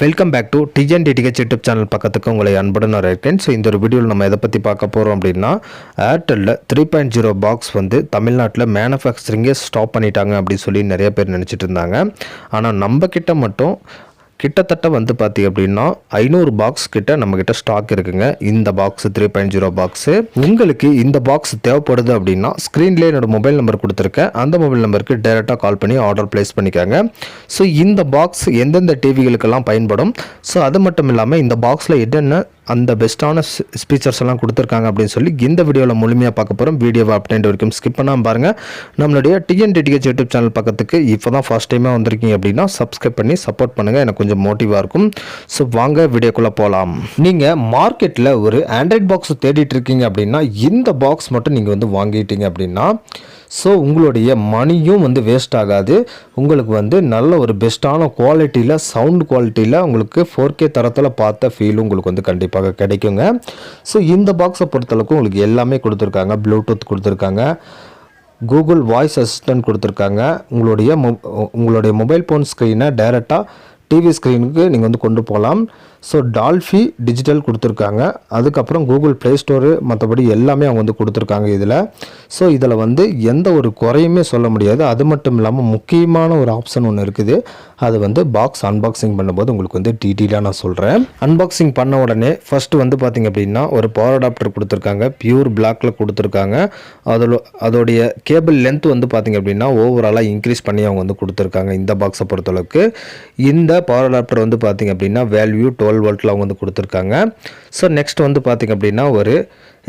Welcome back to டிஜன் DTH YouTube channel பக்கத்துக்கு உங்களை அன்புடன் வரவேற்கிறேன். ஸோ இந்த ஒரு வீடியோவில் நம்ம எதை பற்றி பார்க்க போகிறோம் அப்படின்னா ஏர்டெல்லில் த்ரீ பாயிண்ட் ஜீரோ பாக்ஸ் வந்து தமிழ்நாட்டில் மேனுஃபேக்சரிங்கே ஸ்டாப் பண்ணிட்டாங்க அப்படின்னு சொல்லி நிறைய பேர் நினச்சிட்டு இருந்தாங்க. ஆனால் நம்ம கிட்ட மட்டும் கிட்டத்தட்ட வந்து பார்த்தீங்க அப்படின்னா ஐநூறு பாக்ஸ் கிட்ட நம்மக்கிட்ட ஸ்டாக் இருக்குங்க. இந்த box three point zero box உங்களுக்கு இந்த பாக்ஸ் தேவைப்படுது அப்படின்னா ஸ்க்ரீன்லேயே என்னோட மொபைல் நம்பர் கொடுத்துருக்கேன். அந்த மொபைல் நம்பருக்கு டேரெக்டாக கால் பண்ணி ஆர்டர் ப்ளேஸ் பண்ணிக்காங்க. ஸோ இந்த பாக்ஸ் எந்தெந்த டிவிகளுக்கெல்லாம் பயன்படும்? ஸோ அது மட்டும் இல்லாமல் இந்த பாக்ஸில் என்னென்ன அந்த பெஸ்ட்டான ஸ்பீச்சர்ஸ் எல்லாம் கொடுத்துருக்காங்க அப்படின்னு சொல்லி இந்த வீடியோவில் முழுமையாக பார்க்க போகிறோம் வீடியோவை அப்டேட் வரைக்கும் ஸ்கிப் பண்ணாமல் பாருங்கள் நம்மளுடைய டிஎன்டிடிஹெச் யூடியூப் சேனல் பக்கத்துக்கு இப்போ தான் ஃபஸ்ட் டைமாக வந்திருக்கீங்க அப்படின்னா சப்ஸ்கிரைப் பண்ணி சப்போர்ட் பண்ணுங்கள் எனக்கு கொஞ்சம் மோட்டிவாக இருக்கும். ஸோ வாங்க வீடியோக்குள்ளே போகலாம் நீங்கள் மார்க்கெட்டில் ஒரு ஆண்ட்ராய்ட் பாக்ஸ் தேடிட்டு இருக்கீங்க அப்படின்னா இந்த பாக்ஸ் மட்டும் நீங்கள் வந்து வாங்கிட்டீங்க அப்படின்னா ஸோ உங்களுடைய மணியும் வந்து வேஸ்ட் ஆகாது. உங்களுக்கு வந்து நல்ல ஒரு பெஸ்ட்டான குவாலிட்டியில் சவுண்ட் குவாலிட்டியில் உங்களுக்கு ஃபோர் கே தரத்தில் பார்த்த ஃபீலும் உங்களுக்கு வந்து கண்டிப்பாக கிடைக்குங்க. ஸோ இந்த பாக்ஸை பொறுத்தளவுக்கு உங்களுக்கு எல்லாமே கொடுத்துருக்காங்க. ப்ளூடூத் கொடுத்துருக்காங்க. கூகுள் வாய்ஸ் அசிஸ்டன்ட் கொடுத்துருக்காங்க. உங்களுடைய மொ உங்களுடைய மொபைல் ஃபோன் ஸ்க்ரீனை டைரெக்டாக டிவி ஸ்க்ரீனுக்கு நீங்கள் வந்து கொண்டு போகலாம். ஸோ டால்ஃபி டிஜிட்டல் கொடுத்துருக்காங்க. அதுக்கப்புறம் கூகுள் ப்ளே ஸ்டோரு மற்றபடி எல்லாமே அவங்க வந்து கொடுத்துருக்காங்க இதில். ஸோ இதில் வந்து எந்த ஒரு குறையுமே சொல்ல முடியாது. அது மட்டும் இல்லாமல் முக்கியமான ஒரு ஆப்ஷன் ஒன்று இருக்குது. அது வந்து பாக்ஸ் அன்பாக்சிங் பண்ணும்போது உங்களுக்கு வந்து டீட்டெயிலாக நான் சொல்கிறேன் அன்பாக்சிங் பண்ண உடனே ஃபஸ்ட்டு வந்து பார்த்திங்க அப்படின்னா ஒரு பவர் அடாப்டர் கொடுத்துருக்காங்க. பியூர் பிளாக்கில் கொடுத்துருக்காங்க. அதில் அதோடைய கேபிள் லென்த் வந்து பார்த்திங்க அப்படின்னா ஓவராலாக இன்க்ரீஸ் பண்ணி அவங்க வந்து கொடுத்துருக்காங்க இந்த பாக்ஸை பொறுத்தளவுக்கு. இந்த பவர் அடாப்டர் வந்து பார்த்திங்க அப்படின்னா வேல்யூ டுவெல் வோல்ட்டில் அவங்க வந்து கொடுத்துருக்காங்க. ஸோ நெக்ஸ்ட் வந்து பார்த்திங்க அப்படின்னா ஒரு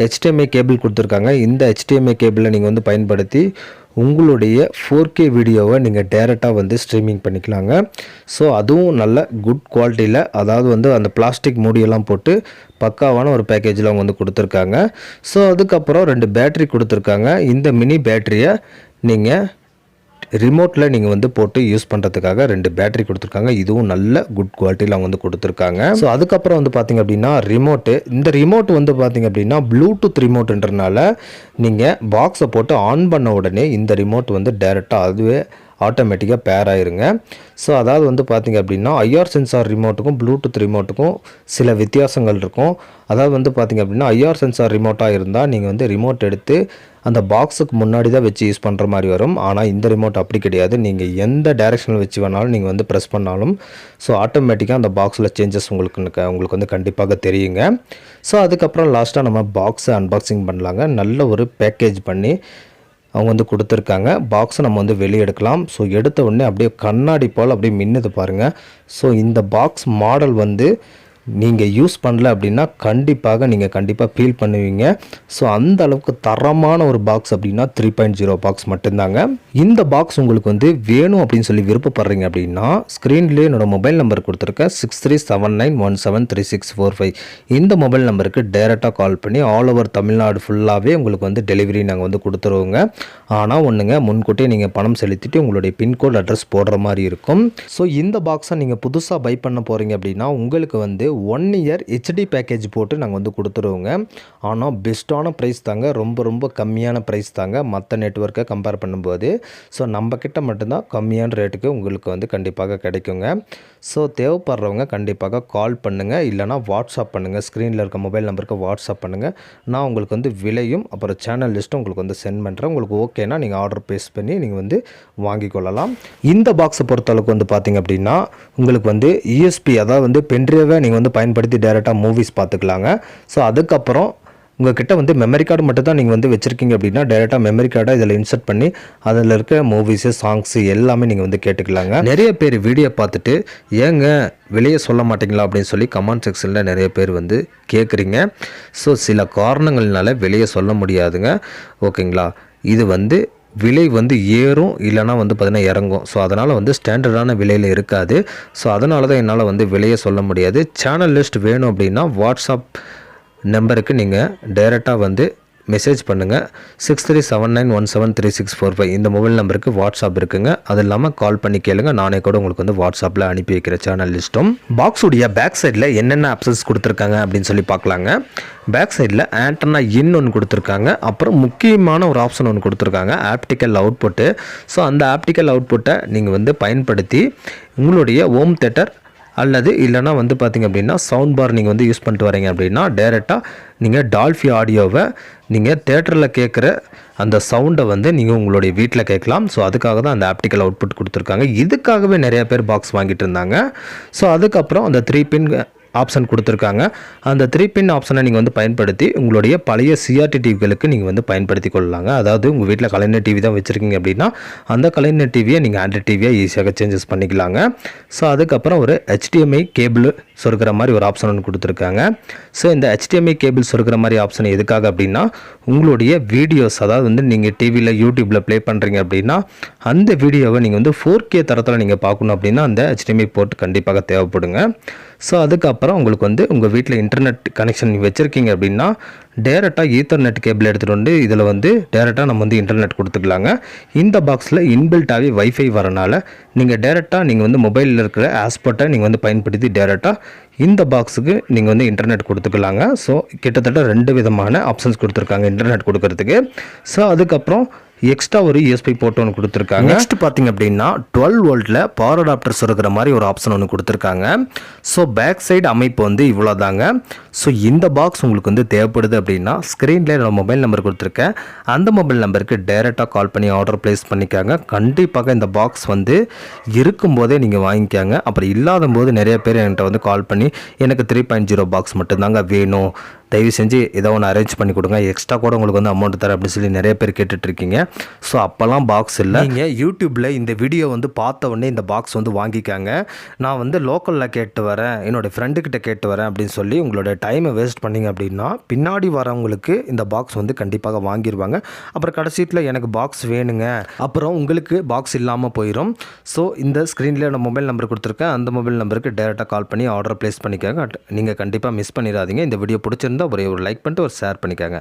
ஹெச்டிஎம்ஐ கேபிள் கொடுத்துருக்காங்க. இந்த ஹெச்டிஎம்ஐ கேபிளை நீங்கள் வந்து பயன்படுத்தி உங்களுடைய ஃபோர் கே வீடியோவை நீங்கள் டேரெக்டாக வந்து ஸ்ட்ரீமிங் பண்ணிக்கலாங்க. ஸோ அதுவும் நல்ல குட் குவாலிட்டியில் அதாவது வந்து அந்த பிளாஸ்டிக் மூடியெல்லாம் போட்டு பக்காவான ஒரு பேக்கேஜில் அவங்க வந்து கொடுத்துருக்காங்க. ஸோ அதுக்கப்புறம் ரெண்டு பேட்ரி கொடுத்துருக்காங்க. இந்த மினி பேட்டரியை நீங்கள் ரிமோட்டில் நீங்கள் வந்து போட்டு யூஸ் பண்ணுறதுக்காக ரெண்டு பேட்டரி கொடுத்துருக்காங்க. இதுவும் நல்ல குட் குவாலிட்டியில் அவங்க வந்து கொடுத்துருக்காங்க. ஸோ அதுக்கப்புறம் வந்து பார்த்தீங்க அப்படின்னா ரிமோட்டு இந்த ரிமோட் வந்து பார்த்தீங்க அப்படின்னா ப்ளூடூத் ரிமோட்டுன்றனால நீங்கள் பாக்ஸை போட்டு ஆன் பண்ண உடனே இந்த ரிமோட் வந்து டைரெக்டாக அதுவே ஆட்டோமேட்டிக்காக பேர் ஆயிருங்க. ஸோ அதாவது வந்து பார்த்திங்க அப்படின்னா ஐஆர் சென்சார் ரிமோட்டுக்கும் ப்ளூடூத் ரிமோட்டுக்கும் சில வித்தியாசங்கள் இருக்கும். அதாவது வந்து பார்த்திங்க அப்படின்னா ஐஆர் சென்சார் ரிமோட்டாக இருந்தால் நீங்கள் வந்து ரிமோட் எடுத்து அந்த பாக்ஸுக்கு முன்னாடி தான் வச்சு யூஸ் பண்ணுற மாதிரி வரும். ஆனால் இந்த ரிமோட் அப்படி கிடையாது. நீங்கள் எந்த டைரெக்ஷனில் வச்சு வேணாலும் நீங்கள் வந்து ப்ரெஸ் பண்ணாலும் ஸோ ஆட்டோமேட்டிக்காக அந்த பாக்ஸில் சேஞ்சஸ் உங்களுக்கு உங்களுக்கு வந்து கண்டிப்பாக தெரியுங்க. ஸோ அதுக்கப்புறம் லாஸ்ட்டாக நம்ம பாக்ஸை அன்பாக்சிங் பண்ணலாங்க. நல்ல ஒரு பேக்கேஜ் பண்ணி அவங்க வந்து கொடுத்துருக்காங்க. பாக்ஸை நம்ம வந்து வெளியே எடுக்கலாம். ஸோ எடுத்த உடனே அப்படியே கண்ணாடி போல் அப்படியே மின்னுது பாருங்கள் ஸோ இந்த பாக்ஸ் மாடல் வந்து நீங்கள் யூஸ் பண்ணல அப்படின்னா கண்டிப்பாக நீங்கள் கண்டிப்பாக ஃபீல் பண்ணுவீங்க. ஸோ அந்த அளவுக்கு தரமான ஒரு பாக்ஸ் அப்படின்னா த்ரீ பாயிண்ட் ஜீரோ பாக்ஸ் மட்டும்தாங்க. இந்த பாக்ஸ் உங்களுக்கு வந்து வேணும் அப்படின்னு சொல்லி விருப்பப்படுறீங்க அப்படின்னா ஸ்க்ரீன்லேயே என்னோடய மொபைல் நம்பர் கொடுத்துருக்கேன் six three seven nine one seven three six four five இந்த மொபைல் நம்பருக்கு டைரெக்டாக கால் பண்ணி ஆல் ஓவர் தமிழ்நாடு ஃபுல்லாகவே உங்களுக்கு வந்து டெலிவரி நாங்கள் வந்து கொடுத்துருவோங்க. ஆனால் ஒன்றுங்க முன்கூட்டியே நீங்கள் பணம் செலுத்திட்டு உங்களுடைய பின்கோட் அட்ரஸ் போடுற மாதிரி இருக்கும். ஸோ இந்த பாக்ஸை நீங்கள் புதுசாக பை பண்ண போகிறீங்க அப்படின்னா உங்களுக்கு வந்து ஒன் இயர் ஹெச்டி பேக்கேஜ் போட்டு நாங்கள் வந்து கொடுத்துருவோங்க. ஆனால் பெஸ்ட்டான ப்ரைஸ் தாங்க. ரொம்ப ரொம்ப கம்மியான ப்ரைஸ் தாங்க. மற்ற நெட்ஒர்க்கை கம்பேர் பண்ணும்போது. ஸோ நம்மக்கிட்ட மட்டும்தான் கம்மியான ரேட்டுக்கு உங்களுக்கு வந்து கண்டிப்பாக கிடைக்குங்க. ஸோ தேவைப்படுறவங்க கண்டிப்பாக கால் பண்ணுங்கள் இல்லைனா வாட்ஸ்அப் பண்ணுங்கள் ஸ்க்ரீனில் இருக்க மொபைல் நம்பருக்கு வாட்ஸ்அப் பண்ணுங்கள் நான் உங்களுக்கு வந்து விலையும் அப்புறம் சேனல் லிஸ்ட்டும் உங்களுக்கு வந்து சென்ட் பண்ணுறேன் உங்களுக்கு ஓகேனா நீங்கள் ஆர்டர் பேஸ் பண்ணி நீங்கள் வந்து வாங்கிக் கொள்ளலாம். இந்த பாக்ஸை பொறுத்தளவுக்கு வந்து பார்த்தீங்க அப்படின்னா உங்களுக்கு வந்து இஎஸ்பி அதாவது வந்து பென்ட்ரைவை நீங்கள் வந்து பயன்படுத்தி டேரெக்டாக மூவிஸ் பார்த்துக்கலாங்க. ஸோ அதுக்கப்புறம் உங்ககிட்ட வந்து மெமரி கார்டு மட்டும் தான் நீங்கள் வந்து வச்சுருக்கீங்க அப்படின்னா டேரெக்டாக மெமரி கார்டை இதில் இன்சர்ட் பண்ணி அதில் இருக்க மூவிஸு சாங்ஸு எல்லாமே நீங்கள் வந்து கேட்டுக்கலாங்க. நிறைய பேர் வீடியோ பார்த்துட்டு ஏங்க வெளியே சொல்ல மாட்டீங்களா அப்படின்னு சொல்லி கமெண்ட் செக்ஷனில் நிறைய பேர் வந்து கேட்குறீங்க ஸோ சில காரணங்கள்னால வெளியே சொல்ல முடியாதுங்க. ஓகேங்களா இது வந்து விலை வந்து ஏறும் இல்லைனா வந்து பார்த்திங்கன்னா இறங்கும். ஸோ அதனால் வந்து ஸ்டாண்டர்டான விலையில் இருக்காது. ஸோ அதனால தான் என்னால் வந்து விலையை சொல்ல முடியாது. சேனல் லிஸ்ட் வேணும் அப்படின்னா வாட்ஸ்அப் நம்பருக்கு நீங்கள் டைரெக்டாக வந்து மெசேஜ் பண்ணுங்கள் six three seven nine one seven three six four five இந்த மொபைல் நம்பருக்கு வாட்ஸ்அப் இருக்குங்க. அது இல்லாமல் கால் பண்ணி கேளுங்க. நானே கூட உங்களுக்கு வந்து வாட்ஸ்அப்பில் அனுப்பி வைக்கிற சேனல் லிஸ்ட்டும் பாக்ஸுடைய பேக் சைடில் என்னென்ன ஆப்ஷன்ஸ் கொடுத்துருக்காங்க அப்படின்னு சொல்லி பார்க்கலாங்க. பேக் சைடில் ஆண்டனா இன் ஒன்று கொடுத்துருக்காங்க. அப்புறம் முக்கியமான ஒரு ஆப்ஷன் ஒன்று கொடுத்துருக்காங்க. ஆப்டிக்கல் அவுட்புட்டு ஸோ அந்த ஆப்டிக்கல் அவுட்புட்டை நீங்கள் வந்து பயன்படுத்தி உங்களுடைய ஹோம் தேட்டர் அல்லது இல்லைனா வந்து பார்த்திங்க அப்படின்னா சவுண்ட் பார் நீங்கள் வந்து யூஸ் பண்ணிட்டு வரீங்க அப்படின்னா டேரெக்டாக நீங்கள் டால்ஃபி ஆடியோவை நீங்கள் தேட்டரில் கேட்குற அந்த சவுண்டை வந்து நீங்கள் உங்களுடைய வீட்டில் கேட்கலாம். ஸோ அதுக்காக தான் அந்த ஆப்டிக்கல் அவுட்புட் கொடுத்துருக்காங்க. இதுக்காகவே நிறையா பேர் பாக்ஸ் வாங்கிட்டு இருந்தாங்க. ஸோ அதுக்கப்புறம் அந்த த்ரீ பின் ஆப்ஷன் கொடுத்துருக்காங்க. அந்த த்ரீ பின் ஆப்ஷனை நீங்கள் வந்து பயன்படுத்தி உங்களுடைய பழைய சிஆர்டி டிவிகளுக்கு நீங்கள் வந்து பயன்படுத்தி கொள்ளலாங்க. அதாவது உங்கள் வீட்டில் கலைஞர் டிவி தான் வச்சுருக்கீங்க அப்படின்னா அந்த கலைஞர் டிவியை நீங்கள் ஆண்ட்ராய்ட் டிவியை ஈஸியாக சேஞ்சஸ் பண்ணிக்கலாங்க. ஸோ அதுக்கப்புறம் ஒரு ஹெச்டிஎம்ஐ கேபிள் சொருக்கிற மாதிரி ஒரு ஆப்ஷன் ஒன்று கொடுத்துருக்காங்க. ஸோ இந்த ஹெச்டிஎம்ஐ கேபிள் சொருக்கிற மாதிரி ஆப்ஷன் எதுக்காக அப்படின்னா உங்களுடைய வீடியோஸ் அதாவது வந்து நீங்கள் டிவியில் யூடியூப்பில் ப்ளே பண்ணுறீங்க அப்படின்னா அந்த வீடியோவை நீங்கள் வந்து ஃபோர் கே தரத்தில் நீங்கள் பார்க்கணும் அப்படின்னா அந்த ஹெச்டிஎம்ஐ போர்ட் கண்டிப்பாக தேவைப்படுங்க. ஸோ அதுக்கப்புறம் உங்களுக்கு வந்து உங்கள் வீட்டில் இன்டர்நெட் கனெக்ஷன் வச்சுருக்கீங்க அப்படின்னா டேரெக்டாக ஈத்தர்நெட் கேபிள் எடுத்துகிட்டு வந்து இதில் வந்து டேரெக்டாக நம்ம வந்து இன்டர்நெட் கொடுத்துக்கலாங்க. இந்த பாக்ஸில் இன்பில்ட்டாகவே வைஃபை வரனால நீங்கள் டேரெக்டாக நீங்கள் வந்து மொபைலில் இருக்கிற ஆஸ்போர்ட்டை நீங்கள் வந்து பயன்படுத்தி டேரெக்டாக இந்த பாக்ஸுக்கு நீங்கள் வந்து இன்டர்நெட் கொடுத்துக்கலாங்க. ஸோ கிட்டத்தட்ட ரெண்டு விதமான ஆப்ஷன்ஸ் கொடுத்துருக்காங்க இன்டர்நெட் கொடுக்கறதுக்கு. ஸோ அதுக்கப்புறம் எக்ஸ்ட்ரா ஒரு யூஎஸ்பி போட்டு ஒன்று கொடுத்துருக்காங்க. நெக்ஸ்ட் பார்த்தீங்க அப்படின்னா டுவெல் வோல்ட்டில் பவர் அடாப்டர் சொருகிற மாதிரி ஒரு ஆப்ஷன் ஒன்று கொடுத்துருக்காங்க. ஸோ பேக் சைடு அமைப்பு வந்து இவ்வளோதாங்க ஸோ இந்த பாக்ஸ் உங்களுக்கு வந்து தேவைப்படுது அப்படின்னா ஸ்க்ரீனில் என்னோட மொபைல் நம்பர் கொடுத்துருக்கேன். அந்த மொபைல் நம்பருக்கு டைரெக்டாக கால் பண்ணி ஆர்டர் ப்ளேஸ் பண்ணிக்காங்க. கண்டிப்பாக இந்த பாக்ஸ் வந்து இருக்கும்போதே நீங்கள் வாங்கிக்காங்க. அப்புறம் இல்லாத போது நிறைய பேர் என்கிட்ட வந்து கால் பண்ணி எனக்கு த்ரீ பாயிண்ட் ஜீரோ பாக்ஸ் மட்டும்தாங்க வேணும். தயவு செஞ்சு ஏதோ ஒன்று அரேஞ்ச் பண்ணி கொடுங்க. எக்ஸ்ட்ரா கூட உங்களுக்கு வந்து அமௌண்ட் தரேன் அப்படின்னு சொல்லி நிறைய பேர் கேட்டுட்ருக்கீங்க. ஸோ அப்போல்லாம் பாக்ஸ் இல்லை. நீங்கள் யூடியூப்பில் இந்த வீடியோ வந்து பார்த்த உடனே இந்த பாக்ஸ் வந்து வாங்கிக்காங்க. நான் வந்து லோக்கலில் கேட்டு வரேன். என்னோடய ஃப்ரெண்டுக்கிட்ட கேட்டு வரேன் அப்படின்னு சொல்லி உங்களோட டைமை வேஸ்ட் பண்ணிங்க அப்படின்னா பின்னாடி வரவங்களுக்கு இந்த பாக்ஸ் வந்து கண்டிப்பாக வாங்கிடுவாங்க அப்புறம் கடைசியில் எனக்கு பாக்ஸ் வேணுங்க. அப்புறம் உங்களுக்கு பாக்ஸ் இல்லாமல் போயிடும் ஸோ இந்த ஸ்க்ரீனில் நான் மொபைல் நம்பர் கொடுத்துருக்கேன். அந்த மொபைல் நம்பருக்கு டேரெக்டாக கால் பண்ணி ஆர்டர் ப்ளேஸ் பண்ணிக்கோங்க. நீங்கள் கண்டிப்பாக மிஸ் பண்ணிடாதீங்க. இந்த வீடியோ பிடிச்சிருந்து ஒரே ஒரு லைக் பண்ணிட்டு ஒரு ஷேர் பண்ணிக்கோங்க.